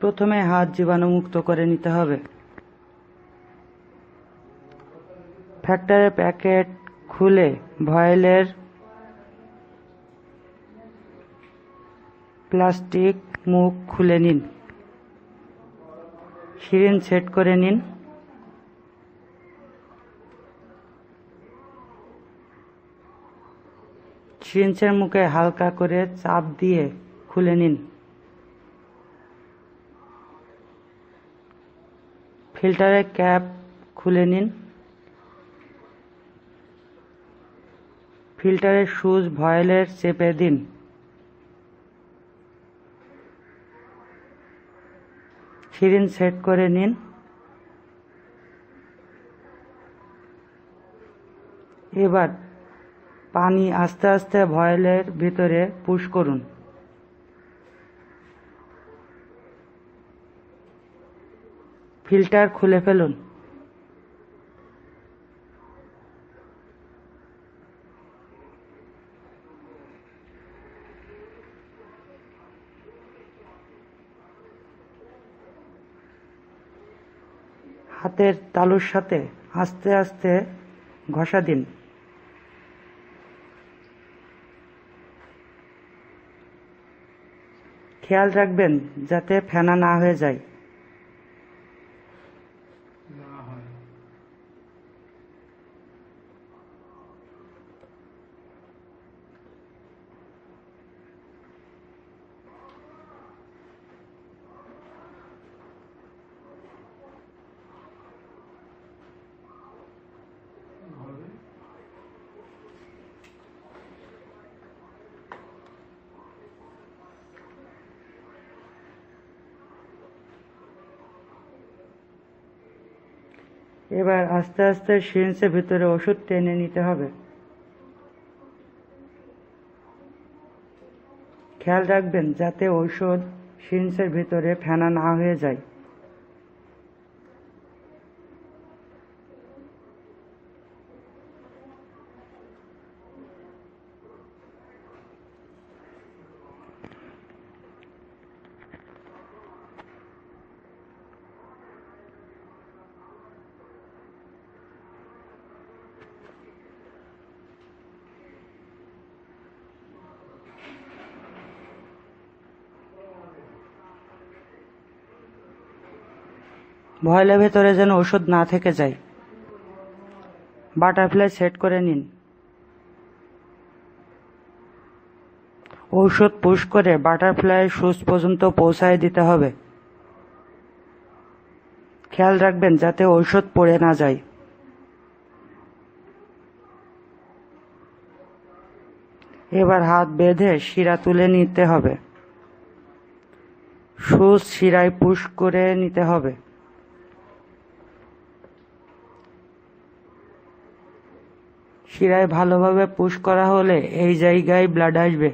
প্রথমে হাত জীবাণুমুক্ত করে নিতে হবে। ফ্যাক্টরের প্যাকেট খুলে ভয়েলের প্লাস্টিক মুখ খুলে নিন। সিরিঞ্জ সেট করে নিন। সিরিঞ্জের মুখে হালকা করে চাপ দিয়ে খুলে নিন। ফিল্টারের ক্যাপ খুলে নিন। ফিল্টারের সুচ ভয়েলের চেপে দিন। সিরিঞ্জ সেট করে নিন। এবার পানি আস্তে আস্তে ভয়েলের ভিতরে পুশ করুন। ফিল্টার খুলে ফেলুন। হাতের তালুর সাথে আস্তে আস্তে ঘষা দিন। খেয়াল রাখবেন যাতে ফেনা না হয়ে যায় না হয় হবে এবার আস্তে আস্তে সিরিঞ্জের ভিতরে ওষুধ টেনে নিতে হবে। খেয়াল রাখবেন যাতে ঔষধ সিরিঞ্জের ভিতরে ফেনা না হয়ে যায়। ভয়েলের ভেতরে যেন ওষুধ না থেকে যায়। বাটারফ্লাই সেট করে নিন। ঔষধ পুশ করে বাটারফ্লাই সুচ পর্যন্ত পৌঁছায় দিতে হবে। খেয়াল রাখবেন যাতে ঔষধ পড়ে না যায়। এবার হাত বেঁধে শিরা তুলে নিতে হবে। সুচ শিরায় পুশ করে নিতে হবে। শিরায় ভালোভাবে পুশ করা হলে এই জায়গায় ব্লাড আসবে।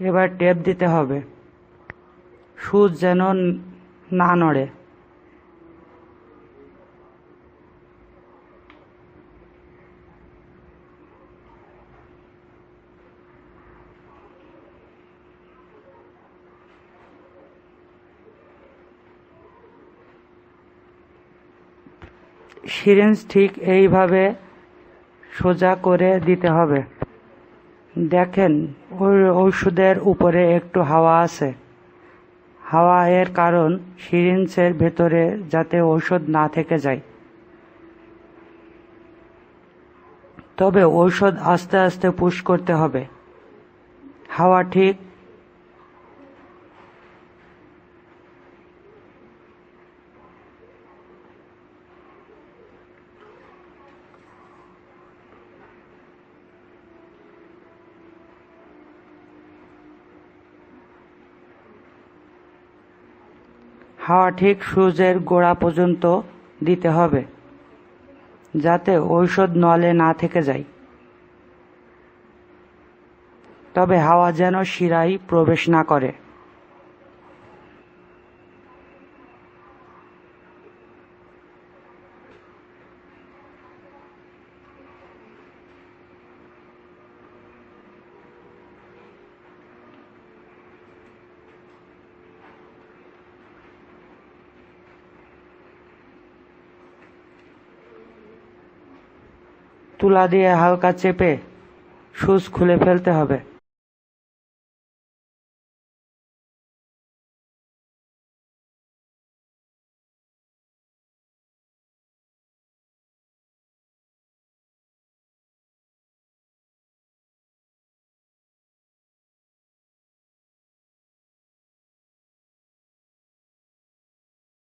এবার টেপ দিতে হবে। সুচ যেন না নড়ে। সিরিঞ্জ ঠিক এইভাবে সোজা করে দিতে হবে। দেখেন ওষুধের উপরে একটু হাওয়া আছে। হাওয়া এর কারণ সিরিঞ্জের ভেতরে যাতে ঔষধ না থেকে যায়। তবে ঔষধ আস্তে আস্তে পুশ করতে হবে। হাওয়া ঠিক হাওয়া ঠিক সূর্যের গোড়া পর্যন্ত দিতে হবে, যাতে ঔষধ নলে না থেকে যায়। তবে হাওয়া যেন শিরায় প্রবেশ না করে। তুলা দিয়ে হালকা চেপে সুচ খুলে ফেলতে হবে।